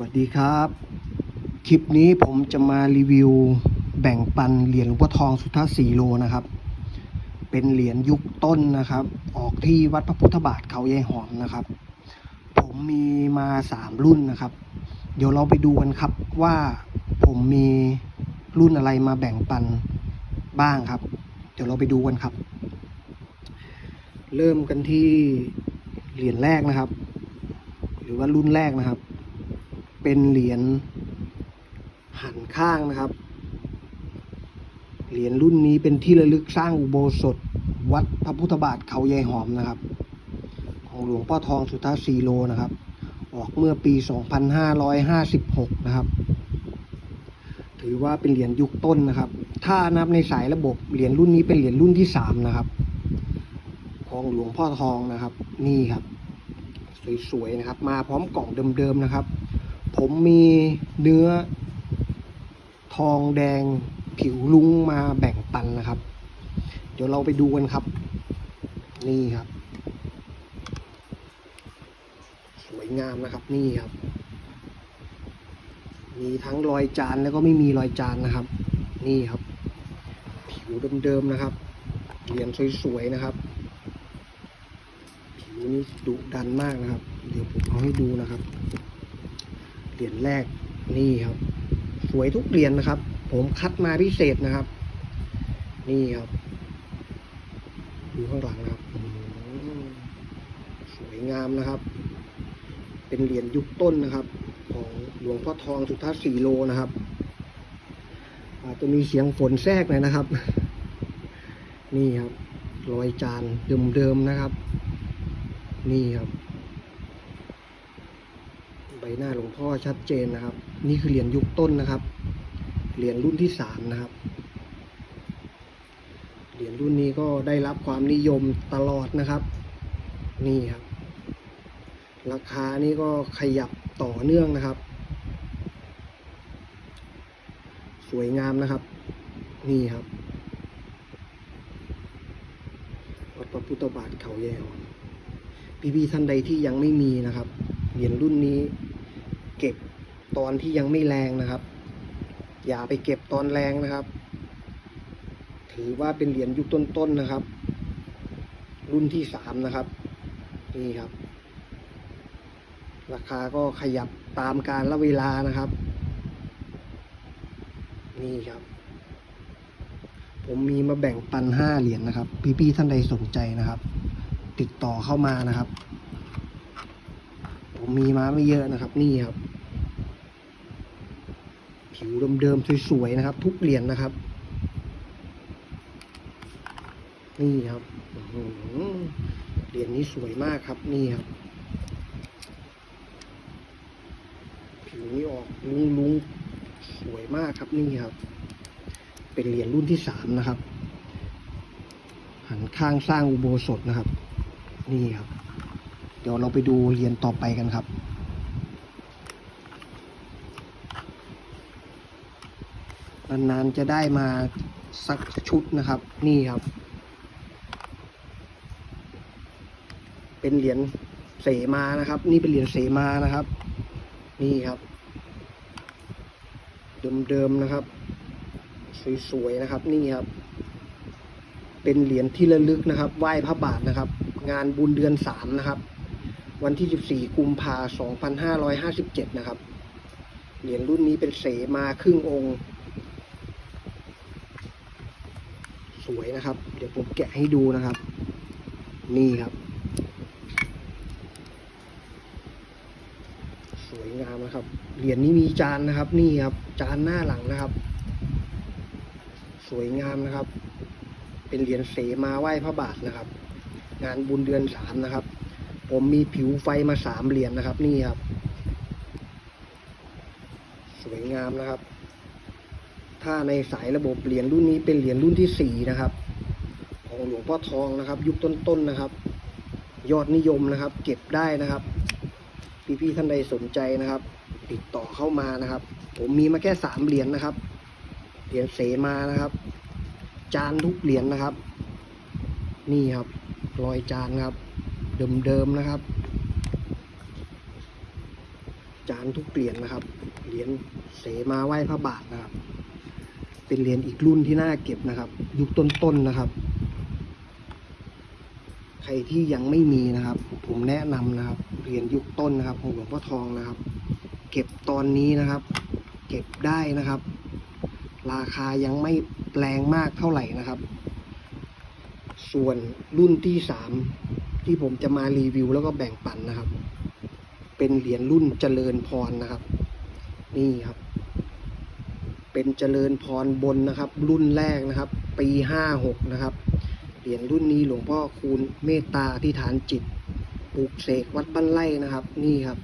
วัสดีครับ คลิปนี้ผมจะมารีวิวแบ่งปันเหรียญหลวงพ่อทองสุทธาสีโลนะครับ เป็นเหรียญยุคต้นนะครับ ออกที่วัดพระพุทธบาทเขายายหอมนะครับ ผมมีมาสามรุ่นนะครับ เดี๋ยวเราไปดูกันครับว่าผมมีรุ่นอะไรมาแบ่งปันบ้างครับ เดี๋ยวเราไปดูกันครับ เริ่มกันที่เหรียญแรกนะครับ หรือว่ารุ่นแรกนะครับ เป็นเหรียญหันข้างนะครับ เหรียญรุ่นนี้เป็นที่ระลึกสร้างอุโบสถ วัดพระพุทธบาทเขายายหอมนะครับ ของหลวงพ่อทองสุทธาสีโลนะครับ ออกเมื่อปี 2556 นะครับ ถือว่าเป็นเหรียญยุคต้นนะครับ ถ้านับในสายระบบเหรียญรุ่นนี้เป็นเหรียญรุ่นที่สามนะครับ ของหลวงพ่อทองนะครับ นี่ครับ สวยๆนะครับ มาพร้อมกล่องเดิมๆนะครับ ผมมีเนื้อ ทองแดงผิวลุ้งมาแบ่งปันนะครับ เดี๋ยวเราไปดูกันครับ นี่ครับ สวยงามนะครับนี่ครับ มีทั้งรอยจานแล้วก็ไม่มีรอยจานนะครับ นี่ครับ ผิวเดิมๆนะครับเหรียญสวยๆนะครับผิวนี่ดุดันมากนะครับ เดี๋ยวผมเอาให้ดูนะครับ เหรียญแรกนี่ครับ สวยทุกเหรียญนะครับ ผมคัดมาพิเศษนะครับ นี่ครับดูข้างหลังนะครับสวยงามนะครับ เป็นเหรียญยุคต้นนะครับ ของหลวงพ่อทองสุทธาสีโลนะครับ อาจจะมีเสียงฝนแทรกหน่อยนะครับ นี่ครับรอยจานเดิมๆนะครับ นี่ครับ บหน้าหลวงพ่อชัดเจนนะครับ นี่คือเหรียญยุคต้นนะครับ เหรียญรุ่นที่สามนะครับ เหรียญรุ่นนี้ก็ได้รับความนิยมตลอดนะครับ นี่ครับ ราคานี่ก็ขยับต่อเนื่องนะครับ สวยงามนะครับ นี่ครับวัดพระพุทธบาทเขาแยวพี่ๆท่านใดที่ยังไม่มีนะครับเหรียญรุ่นนี้ ก็บตอนที่ยังไม่แรงนะครับ อย่าไปเก็บตอนแรงนะครับ ถือว่าเป็นเหรียญยุคต้นๆนะครับ รุ่นที่สามนะครับนี่ครับ ราคาก็ขยับตามการละเวลานะครับ นี่ครับ ผมมีมาแบ่งปันห้าเหรียญนะครับ พี่ๆท่านใดสนใจนะครับ ติดต่อเข้ามานะครับ ผมมีมาไม่เยอะนะครับ นี่ครับ ผิวเดิมๆสวยๆนะครับ ทุกเหรียญนะครับ นี่ครับเหรียญนี้สวยมากครับนี่ครับ ผิวนี้ออกลุ้งๆสวยมากครับนี่ครับ เป็นเหรียญรุ่นที่สามนะครับ หันข้างสร้างอุโบสถนะครับ นี่ครับ เดี๋ยวเราไปดูเหรียญต่อไปกันครับ นานๆจะได้มาสักชุดนะครับ นี่ครับ เป็นเหรียญเสมานะครับ นี่เป็นเหรียญเสมานะครับ นี่ครับ เดิมๆนะครับ สวยๆนะครับ นี่ครับ เป็นเหรียญที่ระลึกนะครับ ไหว้พระบาทนะครับ งานบุญเดือนสามนะครับ วันที่ 14 กุมภาพันธ์ 2557 นะครับ เหรียญรุ่นนี้เป็นเสมาครึ่งองค์ สวยนะครับ เดี๋ยวผมแกะให้ดูนะครับ นี่ครับ สวยงามนะครับ เหรียญนี้มีจานนะครับ นี่ครับ จานหน้าหลังนะครับ สวยงามนะครับ เป็นเหรียญเสมาไหว้พระบาทนะครับ งานบุญเดือนสามนะครับ ผมมีผิวไฟมาสามเหรียญนะครับ นี่ครับ สวยงามนะครับ ถ้าในสายระบบเหรียญรุ่นนี้เป็นเหรียญรุ่นที่สี่นะครับ ของหลวงพ่อทองนะครับ ยุคต้นๆนะครับ ยอดนิยมนะครับ เก็บได้นะครับ พี่ๆท่านใดสนใจนะครับ ติดต่อเข้ามานะครับ ผมมีมาแค่สามเหรียญนะครับ เหรียญเสมานะครับ จานทุกเหรียญนะครับ นี่ครับรอยจานครับ เดิมๆนะครับจานทุกเหรียญนะครับ เหรียญเสมาไหว้พระบาทนะครับ เป็นเหรียญอีกรุ่นที่น่าเก็บนะครับ ยุคต้นๆนะครับ ใครที่ยังไม่มีนะครับ ผมแนะนำนะครับเหรียญยุคต้นนะครับ ของหลวงพ่อทองนะครับ เก็บตอนนี้นะครับ เก็บได้นะครับ ราคายังไม่แรงมากเท่าไหร่นะครับ ส่วนรุ่นที่สามที่ผมจะมารีวิวแล้วก็แบ่งปันนะครับ เป็นเหรียญรุ่นเจริญพรนะครับ นี่ครับ เป็นเจริญพรบนนะครับ รุ่นแรกนะครับ ปีห้าหกนะครับเหรียญรุ่นนี้หลวงพ่อคูณเมตตาอธิษฐานจิตปลูกเสกวัดบ้านไร่นะครับ นี่ครับ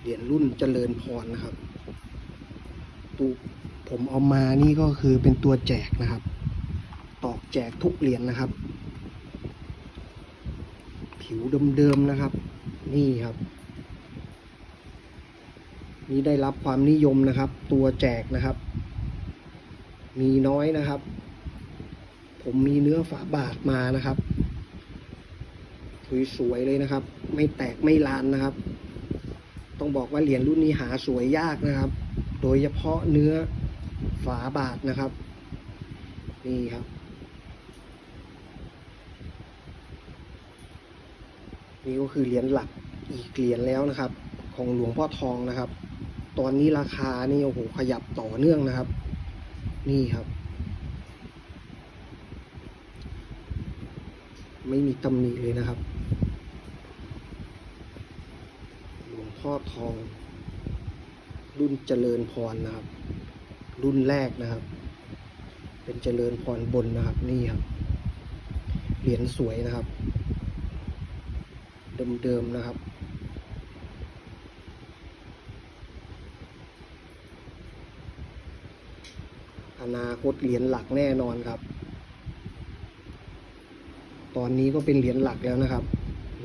เหรียญรุ่นเจริญพรนะครับตูผมเอามานี่ก็คือเป็นตัวแจกนะครับ ตอกแจกทุกเหรียญนะครับ ผิวเดิมๆนะครับ นี่ครับ นี่ได้รับความนิยมนะครับ ตัวแจกนะครับ มีน้อยนะครับ ผมมีเนื้อฝาบาทมานะครับสวยๆเลยนะครับ ไม่แตกไม่ลานนะครับ ต้องบอกว่าเหรียญรุ่นนี้หาสวยยากนะครับ โดยเฉพาะเนื้อฝาบาทนะครับ นี่ครับ นี่ก็คือเหรียญหลักอีกเหรียญแล้วนะครับ ของหลวงพ่อทองนะครับ ตอนนี้ราคานี่โอ้โหขยับต่อเนื่องนะครับ นี่ครับ ไม่มีตำหนิเลยนะครับ หลวงพ่อทอง รุ่นเจริญพรนะครับ รุ่นแรกนะครับ เป็นเจริญพรบนนะครับ นี่ครับ เหรียญสวยนะครับ เดิมๆนะครับ อนาคตเหรียญหลักแน่นอนครับ ตอนนี้ก็เป็นเหรียญหลักแล้วนะครับ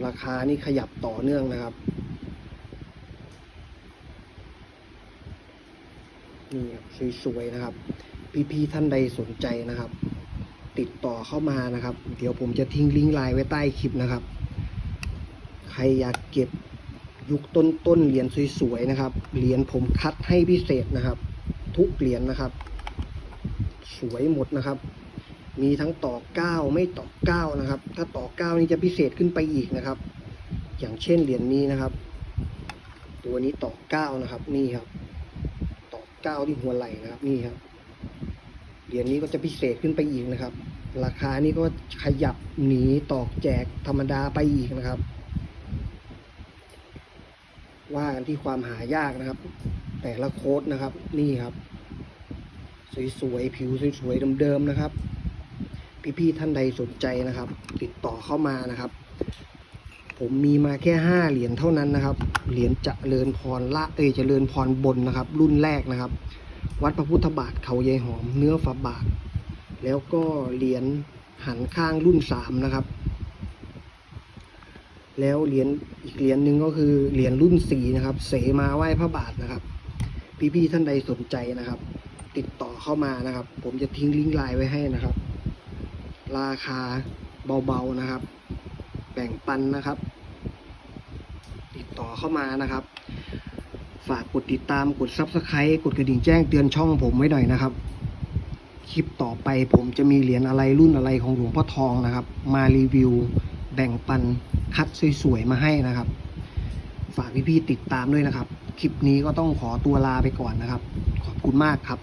ราคานี่ขยับต่อเนื่องนะครับ นี่ครับสวยๆนะครับ พี่ๆท่านใดสนใจนะครับ ติดต่อเข้ามานะครับ เดี๋ยวผมจะทิ้งลิงก์ไลน์ไว้ใต้คลิปนะครับ ใครอยากเก็บยุคต้นๆเหรียญสวยๆนะครับ เหรียญผมคัดให้พิเศษนะครับ ทุกเหรียญนะครับ สวยหมดนะครับ มีทั้งต่อเก้าไม่ต่อเก้านะครับ ถ้าต่อเก้านี่จะพิเศษขึ้นไปอีกนะครับ อย่างเช่นเหรียญนี้นะครับ ตัวนี้ต่อเก้านะครับ นี่ครับ ต่อเก้าที่หัวไหล่นะครับ นี่ครับ เหรียญนี้ก็จะพิเศษขึ้นไปอีกนะครับ ราคานี่ก็ขยับหนีตอกแจกธรรมดาไปอีกนะครับว่ากันที่ความหายากนะครับ แต่ละโค้ดนะครับนี่ครับ สวยๆ ผิวสวยๆเดิมๆนะครับ พี่ๆท่านใดสนใจนะครับ ติดต่อเข้ามานะครับ ผมมีมาแค่ห้าเหรียญเท่านั้นนะครับ เหรียญเจริญพรละเอยเจริญพรบนนะครับ รุ่นแรกนะครับ วัดพระพุทธบาทเขายายหอมเนื้อฝาบาท แล้วก็เหรียญหันข้างรุ่นสามนะครับแล้วเหรียญอีกเหรียญหนึ่งก็คือเหรียญรุ่นสี่นะครับ เสมาไหว้พระบาทนะครับ พี่ๆท่านใดสนใจนะครับ ติดต่อเข้ามานะครับ ผมจะทิ้งลิงก์ไลน์ไว้ให้นะครับ ราคาเบาๆนะครับ แบ่งปันนะครับ ติดต่อเข้ามานะครับ ฝากกดติดตามกด Subscribe กดกระดิ่งแจ้งเตือนช่องผมไว้หน่อยนะครับ คลิปต่อไปผมจะมีเหรียญอะไรรุ่นอะไรของหลวงพ่อทองนะครับ มารีวิว แบ่งปันคัดสวยๆมาให้นะครับ ฝากพี่ๆติดตามด้วยนะครับคลิปนี้ก็ต้องขอตัวลาไปก่อนนะครับ ขอบคุณมากครับ